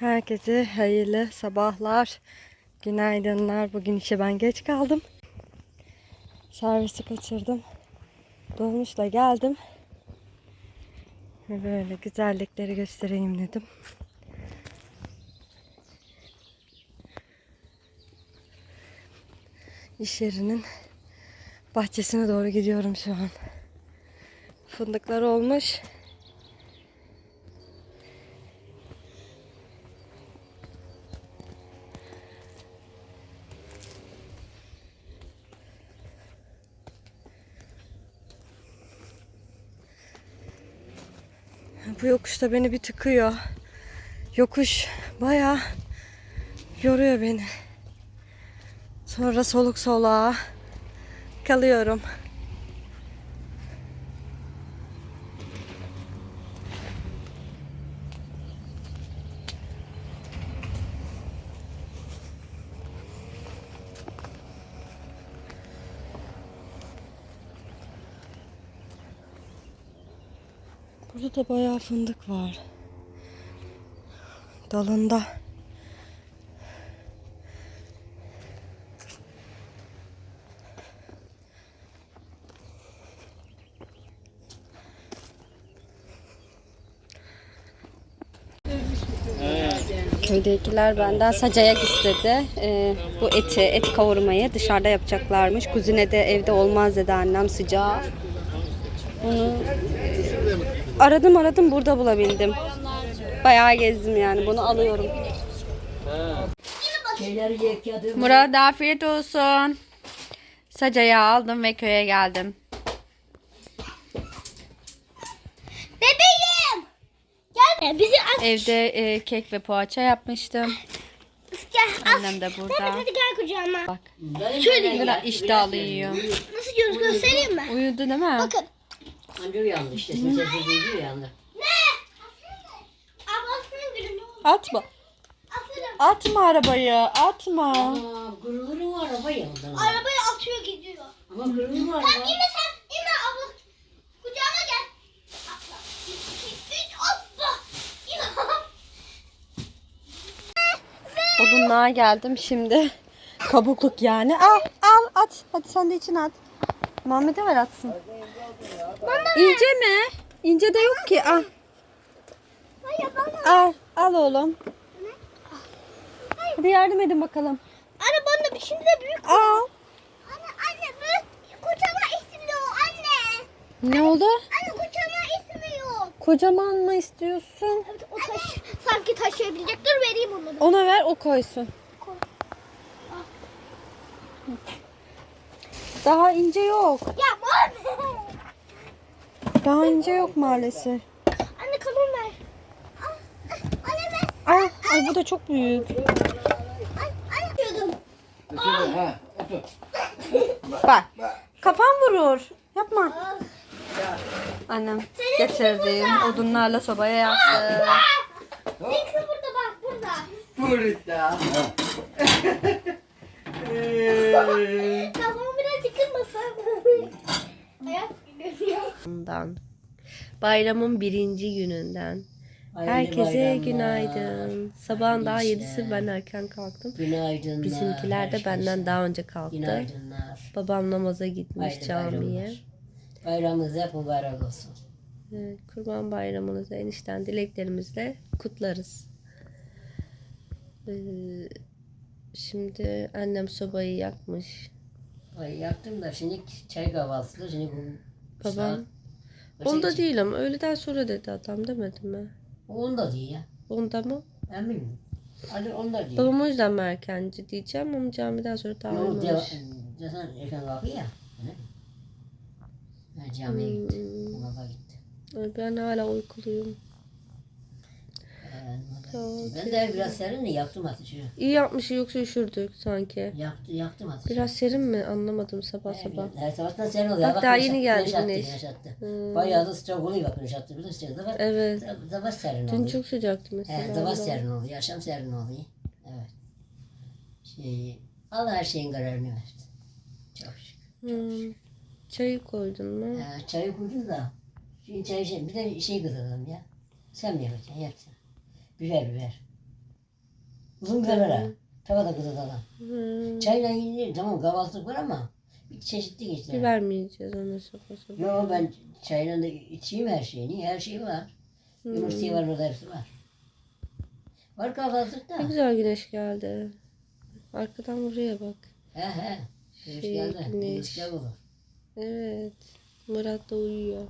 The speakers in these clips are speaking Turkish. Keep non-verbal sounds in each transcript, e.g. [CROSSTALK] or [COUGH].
Herkese hayırlı sabahlar, günaydınlar. Bugün işe ben geç kaldım. Servisi kaçırdım. Dolmuşla geldim. Ve böyle güzellikleri göstereyim dedim. İş yerinin bahçesine doğru gidiyorum şu an. Fındıklar olmuş. Bu yokuşta beni bir tıkıyor. Yokuş bayağı yoruyor beni. Sonra soluk soluğa kalıyorum. Burada da bayağı fındık var. Dalında. Köydekiler benden sacayak istedi. Ee, bu eti, et kavurmayı dışarıda yapacaklarmış. Kuzine de evde olmaz dedi annem sıcağı. Bunu aradım aradım burada bulabildim. Bayağı gezdim yani bunu alıyorum. Murat afiyet olsun. Sacayı aldım ve köye geldim. Bebeğim. Gel. Bizi aç. Evde e, kek ve poğaça yapmıştım. Gel. Annem de burada. Hadi gel kucağıma. Bak. Şöyle kadar iştahlı yiyor. nasıl yiyoruz göstereyim mi? Uyudu değil mi? Bakın. Anca uyandı işte. Sen sesi duydu uyandı. Ablasının gülü. Atma. Aferin. Atma arabayı. Atma. Aa, gururlu mu araba yanından? Arabayı atıyor gidiyor. Ama gururlu mu araba? Tamam inme sen. İnme abla. Kucağıma gel. Atla. İki, üç, hoppa. İnme. Odunluğa geldim şimdi. Kabukluk yani. Al al at. Hadi sen de içine at. Muhammed'e ver atsın. İnce mi? İnce de yok ki. Al. Hayır bana. Al. Al oğlum. Hadi yardım edin bakalım. Anne bana bir şimdi de büyük. Al. Anne anne büyük. Kucağıma istemiyor anne. Ne oldu? Anne kucağıma istemiyor. Kocaman mı istiyorsun? Evet o taş sanki taşıyabilecek. Dur vereyim onu. Ona ver o koysun. Daha ince yok. Ya. Daha ince yok maalesef. Anne kalın ver. Ah, Anne ver. Ay, ay bu da çok büyük. Ay, diyordum. Bak. Kafan vurur. Yapma. Annem getirdiğim odunlarla sobaya yaktı. Bekle burada bak burada. Burada. Kafam biraz yıkılmasın. Ayak. Bundan. Bayramın birinci gününden. Herkese günaydın. Sabahın daha yedisi ben erken kalktım. Günaydınlar. Bizimkiler de benden daha önce kalktı. Günaydınlar. Babam namaza gitmiş Haydi camiye. bayramlar. Bayramınız hep mübarek olsun. Evet, Kurban bayramınızı enişten dileklerimizle kutlarız. Ee, şimdi annem sobayı yakmış. Ay yaktım da şimdi çay kahvaltısı. Şimdi bu Babam. saat- Onda değil ama öğleden sonra dedi adam demedi mi? Onda değil ya. Onda mı? Bilmiyorum. Hadi onda değil. Babam o yüzden mi erkenci diyeceğim ama camiden sonra daha Yok, olmamış. Zaten erken kalkıyor ya. Öyle mi? Ha, camiye gitti. Hmm. Namaza gitti. Ay, Ben hala uykuluyum. Tamam. ben de biraz serin de yaktım ateşi. İyi yapmış yoksa üşürdük sanki. Yaktı, yaktım ateşi. Biraz serin mi? Anlamadım sabah Ee, sabah. Her sabahtan serin oluyor. Bak daha güneş- yeni geldi güneş attı, güneş. güneş attı. Hmm. Bayağı da sıcak oluyor bak güneş attı. Bir de sıcak da var. Evet. Da var serin Dün oluyor. çok sıcaktı mesela. Evet, da var serin oluyor. Akşam serin oluyor. Evet. Şey, Allah her şeyin kararını verdi. Çok şükür. Hmm. Çayı koydun mu? Ee, çayı koydum da. Şimdi çayı şey, bir de şey kızardım ya. Sen mi yapacaksın? Yap Biber biber. Uzun biberlere. Tavada kızartalım. Hmm. Çayla yenir. Tamam kahvaltılık var ama bir çeşitli işte. Biber mi yiyeceğiz onu sopa sopa? Yo ben çayla da içeyim her şeyini. Her şey var. Yumurtayı var orada hepsi var. Var kahvaltılık Ne da. güzel güneş geldi. Arkadan buraya bak. He he. Güneş Şey, geldi. güneş. Güneş geldi olur. Evet. Murat da uyuyor.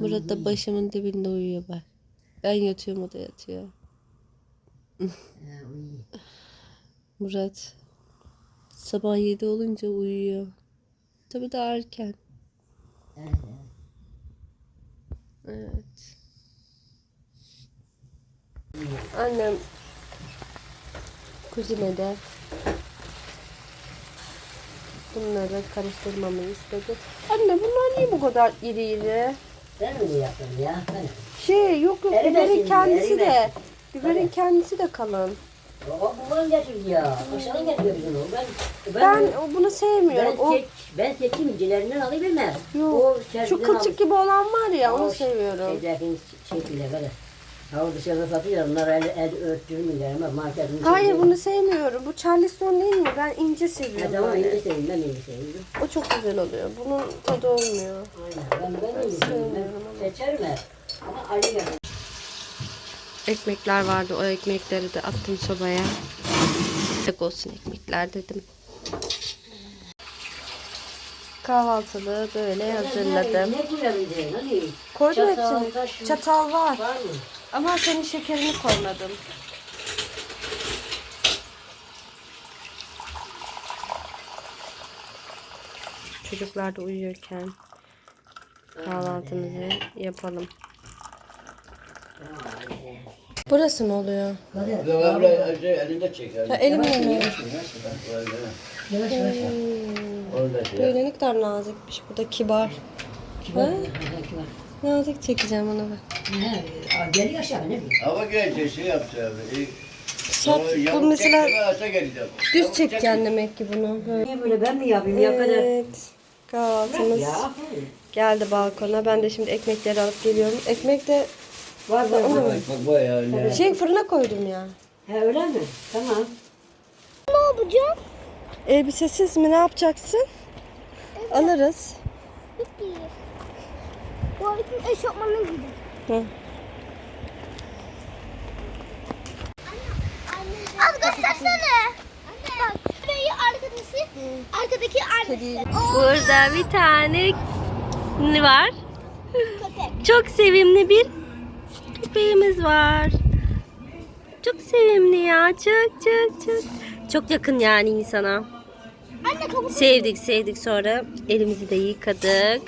Murat da başımın dibinde uyuyor bak. Ben yatıyorum o da yatıyor. Murat sabah 7 olunca uyuyor. Tabii daha erken. Evet. Annem kuzinede bunları karıştırmamı istedi. Anne bunlar niye bu kadar iri iri? Ben öyle yaptım ya. Ben. Şey yok yok Erimesin biberin diye, kendisi de. erimesin. Biberin kendisi de kalın. O babam getirdi ya. Aşağıdan getiriyor bizim o. Ben, Ben ben, o- bunu sevmiyorum. ben, O tek, ben seçim incilerinden alayım bilmem. Yok, şu kılçık gibi olan var ya onu seviyorum. Şeydeki şekilde böyle. Ha o dışarıda satıyor. Onlar el, el örttürmüyorlar ama marketin Hayır içinde- bunu sevmiyorum. Bu Charleston değil mi? Ben ince Ha, seviyorum. tamam böyle. ince seveyim ben ince seveyim. O çok güzel oluyor. Bunun tadı olmuyor. Aynen ben ben ince seveyim. Ben seçerim hep. Ama Ali gelir. Ekmekler vardı. O ekmekleri de attım sobaya. Tek olsun ekmekler dedim. Kahvaltılığı böyle hazırladım. Ne koyabileceğin hani? Koydum Çatal, hepsini. kaşık. Çatal var. Var mı? Ama senin şekerini koymadım. Çocuklar da uyuyorken kahvaltımızı yapalım. Burası mı oluyor? Elinde çeker. Ha, elimle mi? Yavaş yavaş. Böyle ne kadar nazikmiş. Bu da kibar. Kibar. Ha, kibar. Nazik çekeceğim onu ben. Ne? Aa, Geliyor aşağı ne bileyim. Hava gelince şey yapacağım. Sert, bu mesela düz çekeceksin demek ki bunu. Böyle. Niye böyle ben mi yapayım ya kadar? Evet. Kahvaltımız Ya. geldi balkona. Ben de şimdi ekmekleri alıp geliyorum. Ekmek de Var var var. Bak bayağı ne. şey fırına koydum ya. He öyle mi? Tamam. Ne yapacağım? Elbisesiz mi ne yapacaksın? Alırız. Peki. Bu arada eşofmanı giydim. Hı. Az göstersene. Bak şurayı arkadaki, arkadaki annesi. Oo, Burada bir tane ne var? köpek. Çok sevimli bir köpeğimiz var. Çok sevimli ya. Çok çok çok. Çok yakın yani insana. Anne Sevdik sevdik sonra elimizi de yıkadık.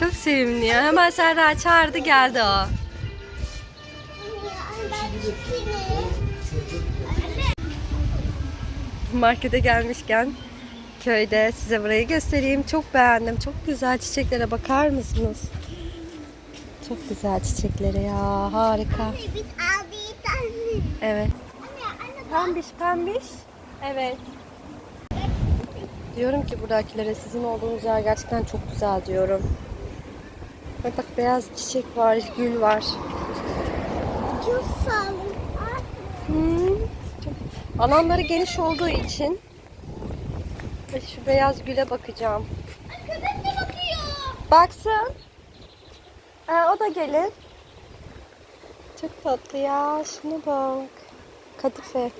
Çok sevimli ya. Hemen Serra çağırdı geldi o. Markete gelmişken köyde size burayı göstereyim. Çok beğendim. Çok güzel çiçeklere bakar mısınız? Çok güzel çiçeklere ya. Harika. Evet. Pembiş pembiş. Evet. Diyorum ki buradakilere sizin olduğunuz yer gerçekten çok güzel diyorum. Bak bak beyaz çiçek var, gül var. çok sağ olun. Hmm. Alanları geniş olduğu için şu beyaz güle bakacağım. Köpek de bakıyor. Baksın. Aa, o da gelir. Çok tatlı ya. Şuna bak. Kadife.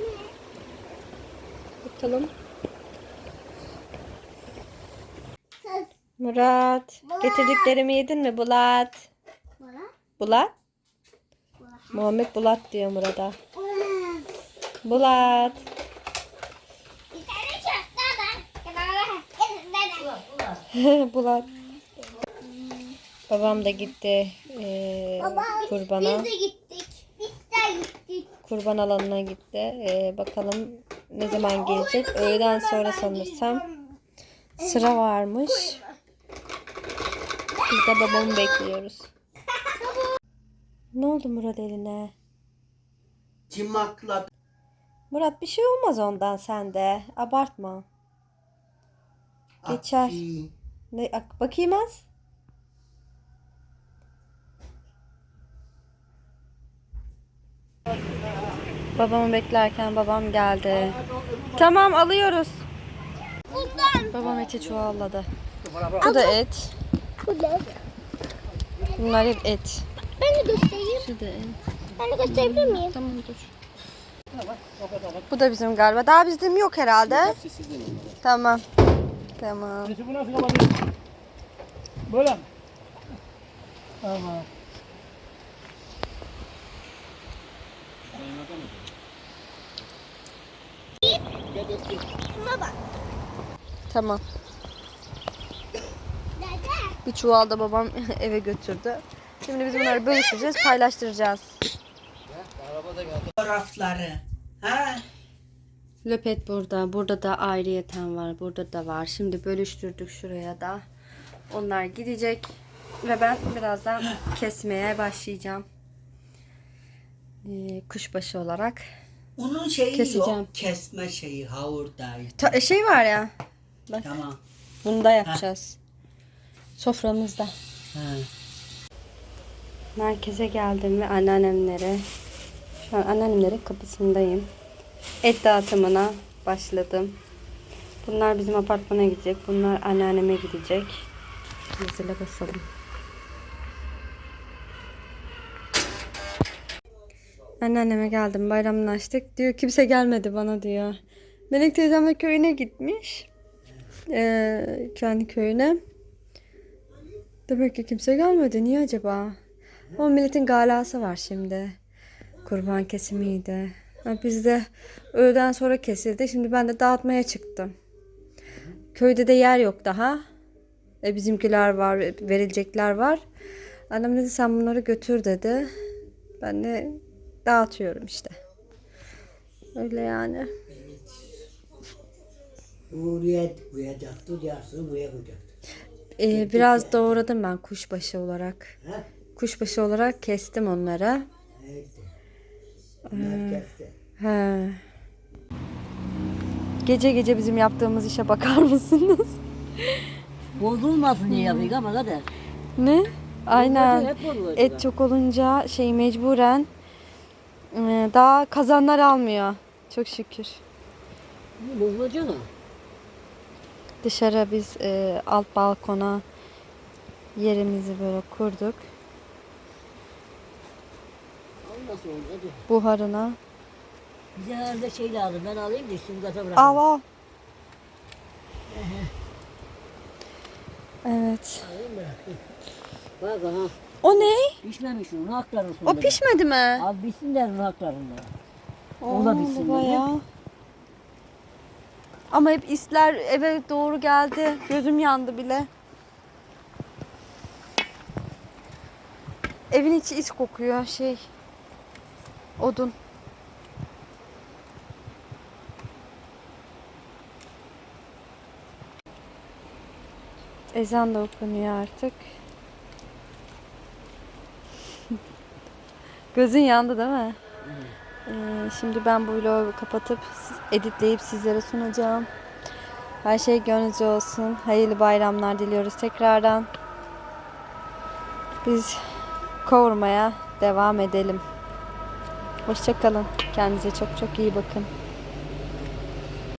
Bakalım. Murat. Getirdiklerimi yedin mi Bulat? Bulat? Muhammed Bulat diyor Murat'a. Bulat. Bulat. [LAUGHS] Babam da gitti eee, Baba kurbana. biz de gittik. Biz de gittik. Kurban alanına gitti. Eee, bakalım ne zaman gelecek. Öğleden sonra sanırsam sıra varmış. Biz de babamı bekliyoruz. Ne oldu Murat eline? Cimakla. Murat bir şey olmaz ondan sende. Abartma. Geçer. Ne bakayım az. Babamı beklerken babam geldi. Tamam alıyoruz. Babam eti çuvalladı. Bu da et. Ne? Bunlar hep et. Ben de göstereyim. Bu da et. Ben de gösterebilir miyim? Tamam dur. Bu da bizim galiba. Daha bizim yok herhalde. Tamam. Tamam. Bu nasıl kapatıyorsun? Böyle mi? Tamam. Şuna bak. Tamam. Bir çuval da babam [LAUGHS] eve götürdü. Şimdi biz bunları bölüşeceğiz, paylaştıracağız. fotoğrafları. Ha? Löpet burada. Burada da ayrıyeten var. Burada da var. Şimdi bölüştürdük şuraya da. Onlar gidecek. Ve ben birazdan kesmeye başlayacağım. Ee, kuşbaşı olarak. Onun şeyi Keseceğim. yok. Kesme şeyi havurdaydı. Ta- şey var ya. Tamam. Bunu da yapacağız. Soframızda. Ha. Merkeze geldim ve anneannemlere. Şu an anneannemlerin kapısındayım. Et dağıtımına başladım. Bunlar bizim apartmana gidecek. Bunlar anneanneme gidecek. Zile basalım. Anneanneme geldim. Bayramlaştık. Diyor kimse gelmedi bana diyor. Melek teyzem de köyüne gitmiş. Ee, kendi köyüne. Demek ki kimse gelmedi. Niye acaba? O milletin galası var şimdi. Kurban kesimiydi. Ha, Bizde öğleden sonra kesildi. Şimdi ben de dağıtmaya çıktım. Köyde de yer yok daha. E, bizimkiler var, verilecekler var. Annem dedi sen bunları götür dedi. Ben de dağıtıyorum işte. Öyle yani. Buraya koyacaktı, yarısını buraya koyacaktı. E, biraz doğradım ben kuşbaşı olarak. Ha? Kuşbaşı olarak kestim. Merkezde. He. Gece gece bizim yaptığımız işe bakar [LAUGHS] mısınız? Bozulmasın diye yapıyor ama kadar. Ne? Aynen. Et çok olunca şey mecburen e, daha kazanlar almıyor. Çok şükür. Bozulacak mı? Dışarı biz e, alt balkona yerimizi böyle kurduk. Buharına. Bize herhalde şey lazım. Ben alayım da süngata bırakayım. Al al. Evet. Bak aha. O ne? Pişmemiş onun hakları O pişmedi mi? Abi bitsin de onun haklarında. O da bitsin dedi. bayağı. Ama hep isler eve doğru geldi. Gözüm yandı bile. Evin içi is kokuyor şey. Odun. Ezan da okunuyor artık. [LAUGHS] Gözün yandı değil mi? Ee, şimdi ben bu vlogu kapatıp editleyip sizlere sunacağım. Her şey gönlünüzce olsun. Hayırlı bayramlar diliyoruz tekrardan. Biz kavurmaya devam edelim. Hoşçakalın. Kendinize çok çok iyi bakın.